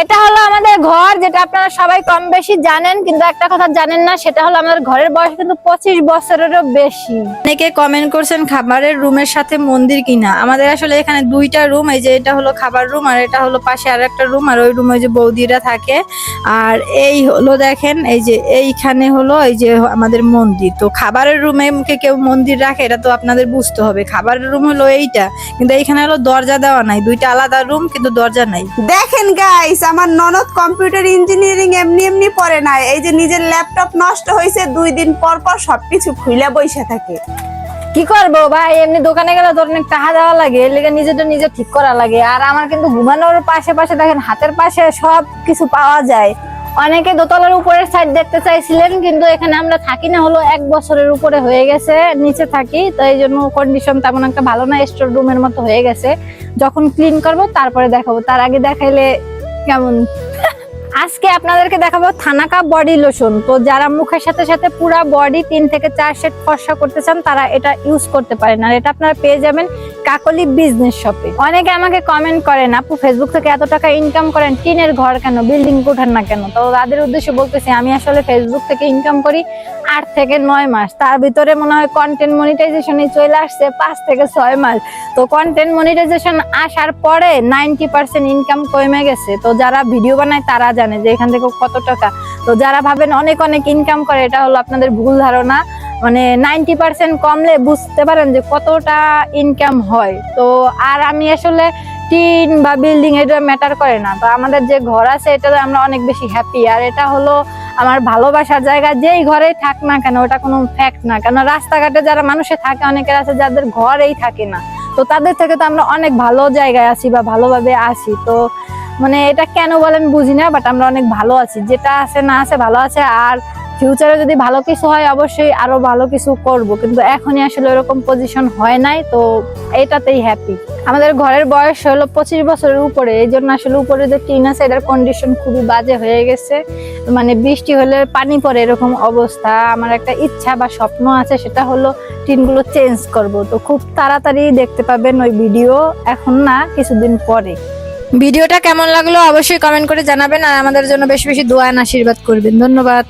এটা হলো আমাদের ঘর যেটা আপনারা সবাই কম বেশি জানেন কিন্তু একটা কথা জানেন না সেটা হলো আমাদের ঘরের বয়স কিন্তু পঁচিশ বছরেরও বেশি। অনেকে কমেন্ট করছেন খাবারের রুমের সাথে মন্দির কিনা। আমাদের আসলে এখানে দুইটা রুম এই যে এটা হলো খাবার রুম আর এটা হলো পাশে আর একটা রুম আর ওই রুমে যে বৌদিরা থাকে। আর এই হলো দেখেন এই যে এইখানে হলো এই যে আমাদের মন্দির। তো খাবারের রুমে মুখে কেউ মন্দির রাখে এটা তো আপনাদের বুঝতে হবে। খাবারের রুম হলো এইটা কিন্তু এইখানে হলো দরজা দেওয়া নাই। দুইটা আলাদা রুম কিন্তু দরজা নাই। দেখেন গাইস আমার ননদ কম্পিউটার ইঞ্জিনিয়ারিং এমনি এমনি পড়ে না এই যে নিজের ল্যাপটপ নষ্ট হয়েছে দুই দিন পর পর সবকিছু খুইলা বইসা থাকে। কি করব ভাই? এমনি দোকানে গেলে অনেক টাকা দেওয়া লাগে। এর লেগে নিজে ঠিক করা লাগে। আর আমার কিন্তু ঘুমানোর পাশে পাশে দেখেন, হাতের পাশে সব কিছু পাওয়া যায়। অনেকে দোতলার উপরের সাইড দেখতে চাইছিলেন, কিন্তু এখানে আমরা থাকি না। হলো এক বছরের উপরে হয়ে গেছে, নিচে থাকি। তো এই জন্য কন্ডিশন তেমন একটা ভালো না স্টোর রুমের মতো হয়ে গেছে। যখন ক্লিন করব, তারপরে দেখাবো। তার আগে দেখাইলে কেমন? আজকে আপনাদেরকে দেখাবো থানাকা বডি লোশন। তো যারা মুখের সাথে সাথে পুরা বডি তিন থেকে চার সেট ফর্সা করতে চান, তারা এটা ইউজ করতে পারেন। আর এটা আপনারা পেয়ে যাবেন কাকলি বিজনেস শপে অনেকে আমাকে কমেন্ট করেন, আপু ফেসবুক থেকে এত টাকা ইনকাম করেন, টিনের ঘর কেন? বিল্ডিং উঠান না কেন? তো তাদের উদ্দেশ্যে বলতেছি, আমি আসলে ফেসবুক থেকে ইনকাম করি আট থেকে নয় মাস। তার ভিতরে মনে হয় কন্টেন্ট মনিটাইজেশনে চলে আসছে পাঁচ থেকে ছয় মাস। তো কন্টেন্ট মনিটাইজেশন আসার পরে নাইনটি পার্সেন্ট ইনকাম কমে গেছে। তো যারা ভিডিও বানায়, তারা জানে যে এখান থেকে কত টাকা? তো যারা ভাবেন অনেক অনেক ইনকাম করে, এটা হলো আপনাদের ভুল ধারণা। মানে নাইনটি পার্সেন্ট কমলে বুঝতে পারেন যে কতটা ইনকাম হয়। তো আর আমি আসলে টিন বা বিল্ডিং এটা ম্যাটার করে না। তো আমাদের যে ঘর আছে, এটাতে আমরা অনেক বেশি হ্যাপি আর এটা হলো আমার ভালোবাসার জায়গা, যেই ঘরেই থাক না কেন, ওটা কোনো ফ্যাক্ট না। কেন রাস্তাঘাটে যারা মানুষে থাকে, অনেকের আছে যাদের ঘরেই থাকে না। তো তাদের থেকে তো আমরা অনেক ভালো জায়গায় আছি বা ভালোভাবে আছি। তো মানে এটা কেন বলে আমি বুঝি না বাট আমরা অনেক ভালো আছি। যেটা আছে না আছে ভালো আছে, আর ফিউচারে যদি ভালো কিছু হয়, অবশ্যই আরও ভালো কিছু করব। কিন্তু এখনই আসলে এরকম পজিশন হয় নাই, তো এটাতেই হ্যাপি আমাদের ঘরের বয়স হলো পঁচিশ বছরের উপরে, এই জন্য আসলে উপরে যে টিন আছে, এটার কন্ডিশন খুবই বাজে হয়ে গেছে। মানে বৃষ্টি হলে পানি পড়ে এরকম অবস্থা। আমার একটা ইচ্ছা বা স্বপ্ন আছে, সেটা হলো টিনগুলো চেঞ্জ করব। তো খুব তাড়াতাড়ি দেখতে পাবেন ওই ভিডিও এখন না, কিছুদিন পরে। ভিডিওটা কেমন লাগল অবশ্যই কমেন্ট করে জানাবেন আর আমাদের জন্য বেশি বেশি দোয়া আশীর্বাদ করবেন। ধন্যবাদ।